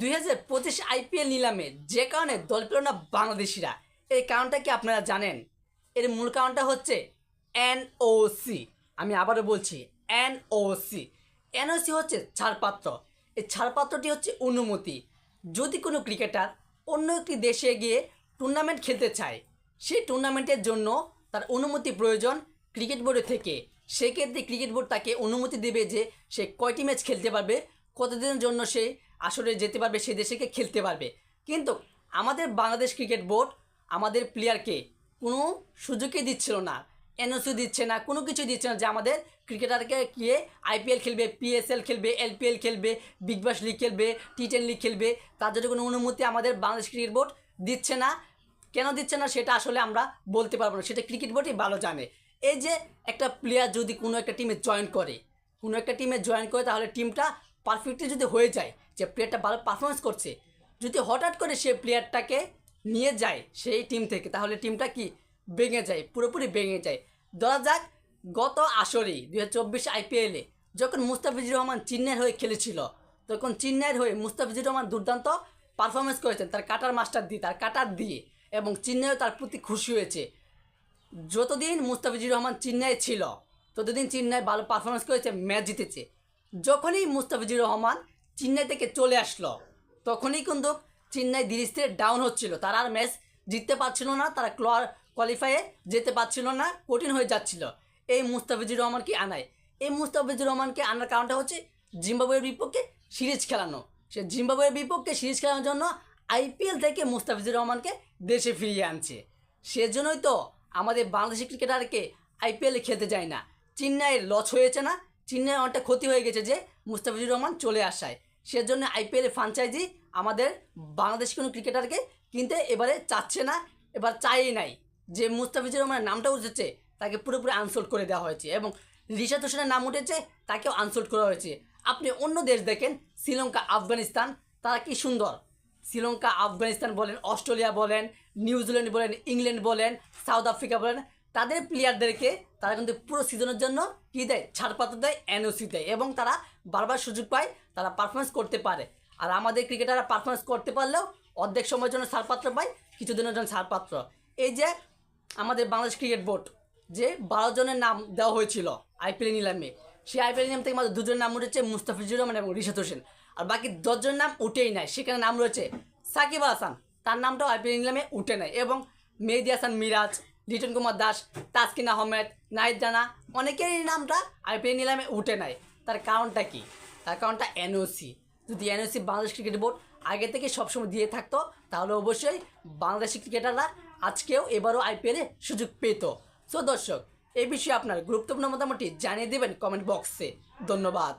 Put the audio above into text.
দুই হাজার পঁচিশ আইপিএল নিলামে যে কারণে দল পেল না বাংলাদেশিরা। এই কারণটা কি আপনারা জানেন? এর মূল কারণটা হচ্ছে এনওসি আমি আবারও বলছি এনওসি এনওসি হচ্ছে ছাড়পাত্র। এই ছাড়পাত্রটি হচ্ছে অনুমতি। যদি কোনো ক্রিকেটার অন্য একটি দেশে গিয়ে টুর্নামেন্ট খেলতে চায়, সেই টুর্নামেন্টের জন্য তার অনুমতি প্রয়োজন ক্রিকেট বোর্ডের থেকে। সেক্ষেত্রে ক্রিকেট বোর্ড তাকে অনুমতি দেবে যে সে কয়টি ম্যাচ খেলতে পারবে, কতদিনের জন্য সে আসরে যেতে পারবে, সে দেশে গিয়ে খেলতে পারবে। কিন্তু আমাদের বাংলাদেশ ক্রিকেট বোর্ড, আমাদের প্লেয়ারকে কোনো সুযোগই দিচ্ছিল না। এনওসি দিচ্ছে না, কোনো কিছু দিচ্ছে না যে আমাদের ক্রিকেটারকে গিয়ে আইপিএল খেলবে পিএসএল খেলবে এলপিএল খেলবে বিগ বাস লিগ খেলবে টি টেন লিগ খেলবে, তার জন্য কোনো অনুমতি আমাদের বাংলাদেশ ক্রিকেট বোর্ড দিচ্ছে না। কেন দিচ্ছে না সেটা আসলে আমরা বলতে পারব না, সেটা ক্রিকেট বোর্ডই ভালো জানে। এই যে একটা প্লেয়ার যদি কোনো একটা টিমে জয়েন করে, কোনো একটা টিমে জয়েন করে তাহলে টিমটা পারফেক্টলি যদি হয়ে যায় যে প্লেয়ারটা ভালো পারফরমেন্স করছে, যদি হঠাৎ করে সে প্লেয়ারটাকে নিয়ে যায় সেই টিম থেকে, তাহলে টিমটা কি? ভেঙে যায়, পুরোপুরি ভেঙে যায়। ধরা যাক, গত আসরেই দু হাজার চব্বিশ আইপিএলে যখন মুস্তাফিজুর রহমান চেন্নাইয়ের হয়ে খেলেছিল, তখন চেন্নাইয়ের হয়ে মুস্তাফিজুর রহমান দুর্দান্ত পারফরমেন্স করেছেন, তার কাটার মাস্টার দিয়ে, তার কাটার দিয়ে, এবং চেন্নাইও তার প্রতি খুশি হয়েছে। যতদিন মুস্তাফিজুর রহমান চেন্নাই ছিল, ততদিন চেন্নাই ভালো পারফরমেন্স করেছে ম্যাচ জিতেছে। যখনই মুস্তাফিজুর রহমান চেন্নাই থেকে চলে আসলো। তখনই কিন্তু চেন্নাই ধীরে ধীরে ডাউন হচ্ছিল। তারা আর ম্যাচ জিততে পারছিল না, তারা ক্লোয়ার কোয়ালিফাইয়ে যেতে পারছিল না, কঠিন হয়ে যাচ্ছিল। এই মুস্তাফিজুর রহমানকে আনায়। এই মুস্তাফিজুর রহমানকে আনার কারণটা হচ্ছে জিম্বাবুয়ের বিপক্ষে সিরিজ খেলানো। সে জিম্বাবুয়ের বিপক্ষে সিরিজ খেলানোর জন্য আইপিএল থেকে মুস্তাফিজুর রহমানকে দেশে ফিরিয়ে আনছে। সেজন্যই তো আমাদের বাংলাদেশি ক্রিকেটারকে আইপিএলে খেলতে যায় না। চেন্নাইয়ের লস হয়েছে না, চেন্নাইয়ের অনেকটা ক্ষতি হয়ে গেছে যে মুস্তাফিজুর রহমান চলে আসায়। সেজন্য আইপিএলে ফ্রাঞ্চাইজি আমাদের বাংলাদেশি কোনো ক্রিকেটারকে কিনতে এবারে চাচ্ছে না, এবার চাইই নাই। যে মুস্তাফিজুর রহমানের নামটা উঠেছে, তাকে পুরোপুরি আনসোল্ড করে দেওয়া হয়েছে এবং রিশাদ হোসেনের নাম উঠেছে, তাকেও আনসোল্ড করা হয়েছে। আপনি অন্য দেশ দেখেন, শ্রীলঙ্কা, আফগানিস্তান, তারা কি সুন্দর? শ্রীলঙ্কা, আফগানিস্তান বলেন, অস্ট্রেলিয়া বলেন, নিউজিল্যান্ড বলেন, ইংল্যান্ড বলেন, সাউথ আফ্রিকা বলেন তাদের প্লেয়ারদেরকে তারা কিন্তু পুরো সিজনের জন্য কী দেয়? ছাড়পত্র দেয় এনওসি দেয় এবং তারা বারবার সুযোগ পায় তারা পারফরমেন্স করতে পারে। আর আমাদের ক্রিকেটাররা পারফরমেন্স করতে পারলেও অর্ধেক সময়ের জন্য ছাড়পত্র পায়, কিছুদিনের জন্য ছাড়পাত্র। এই যে আমাদের বাংলাদেশ ক্রিকেট বোর্ড যে বারো জনের নাম দেওয়া হয়েছিল আইপিএল নিলামে, সেই আইপিএল নিলাম থেকে মাত্র দুজনের নাম উঠেছে মুস্তাফিজুর রহমান এবং রিশাদ হোসেন। আর বাকি দশজনের নাম উঠেই নাই, সেখানে নাম রয়েছে সাকিব হাসান। তার নামটাও আইপিএল নিলামে উঠে নেয় এবং মেহেদি হাসান মিরাজ লিটন কুমার দাস, তাসকিন আহমেদ, নাহিদ জানা, অনেকেরই নামটা আইপিএল নিলামে উঠে নাই। তার কারণটা কি? তার কারণটা এনওসি যদি এনওসি বাংলাদেশ ক্রিকেট বোর্ড আগে থেকে সবসময় দিয়ে থাকতো, তাহলে অবশ্যই বাংলাদেশি ক্রিকেটাররা আজকেও এবারও আইপিএলে সুযোগ পেত। সো দর্শক এই বিষয়ে আপনার গুরুত্বপূর্ণ মোটামুটি জানিয়ে দেবেন কমেন্ট বক্সে। ধন্যবাদ।